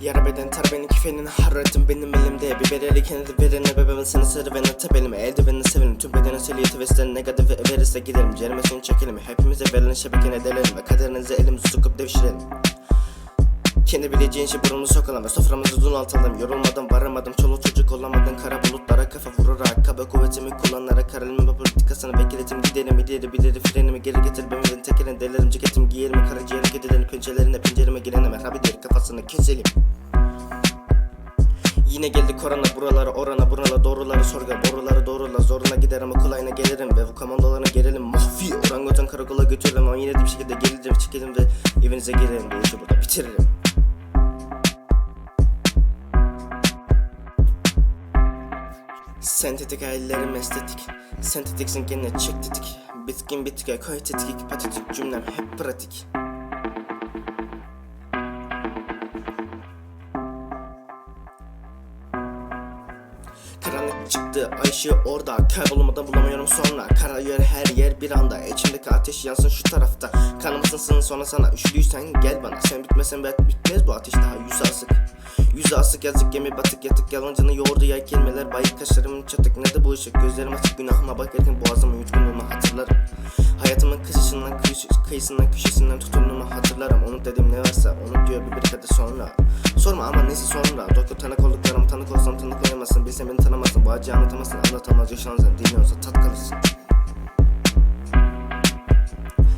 Yara beden tar beni kifenin hararetim benim elimde Biberi kendi verene bebeğin seni sarı ve nata belime. Eldivenini severim tüm bedene seliyeti ve sizden negatif verirse giderim. Ceremesini çekelim. Hepimize verilen şebekene delelim Ve kaderinize elimizi sokup devşirelim kendi bileceğin şey burnunu sokalım ve soframızı donaltalım Yorulmadım varamadım. Çoluk çocuk olamadım Kara bulutlara kafa vurarak Kaba kuvvetimi kullanarak Karalımın politikasını bekletim. Gidelim ileri bileri frenimi geri getir. Ben verin tekerin delerim ceketim giyerim. Karaciğer gidelim pençelerine pencereme girene merhaba der kafasını keselim. Yine geldi korona. Buralara orana burala doğruları sorga. Boruları doğrula. Zoruna gider ama kolayına gelirim. Ve bu komandolarına gelelim. Mahfi orangutan karakola götürürüm. Ama yine de bir şekilde gelirim çıkarım ve evinize girerim işi burada bitiririm Sentetik hayallerim estetik. Sentetiksin gene çek tetik. Bitkin bitki koy tetkik Patetik cümlem hep pratik Karanlık çıktı ay orada. Kaybolmadan bulamıyorum sonra. Kararıyor her yer bir anda. İçimdeki ateş yansın şu tarafta. Kanım ısınsın sonra sana Üşüdüysen gel bana. Sen bitmesen ben bitmez bu ateş daha. Yüz asık. Yüzü asık yazık gemi batık yatık Yalancını yoğurdu yay kelimeler. Bayık kaşlarımın çatık ne de bu ışık. Gözlerim açık günahıma bakarken boğazımın yutkunluğunu hatırlarım. Hayatımın kıyısından, kıyısı- kıyısından köşesinden tutumluğumu hatırlarım. Onu dedim ne varsa onu diyor bir bir kadar sonra. Sorma ama nesi sonra? Doktor tanık olduklarım tanık olsam tanık olamazsın Bilsen beni tanımazsın bu acıyı anlatamazsın. Anlatamaz yaşanırsan dinliyorsa tat kalırsın.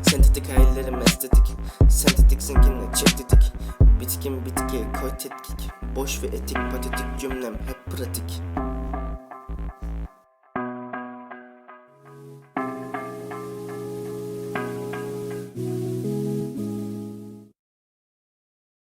Sentetik hayallerim estetik. Sentetiksin kendine çek Bitkin bitki koy tetkik. Boş ve etik patetik cümlem hep pratik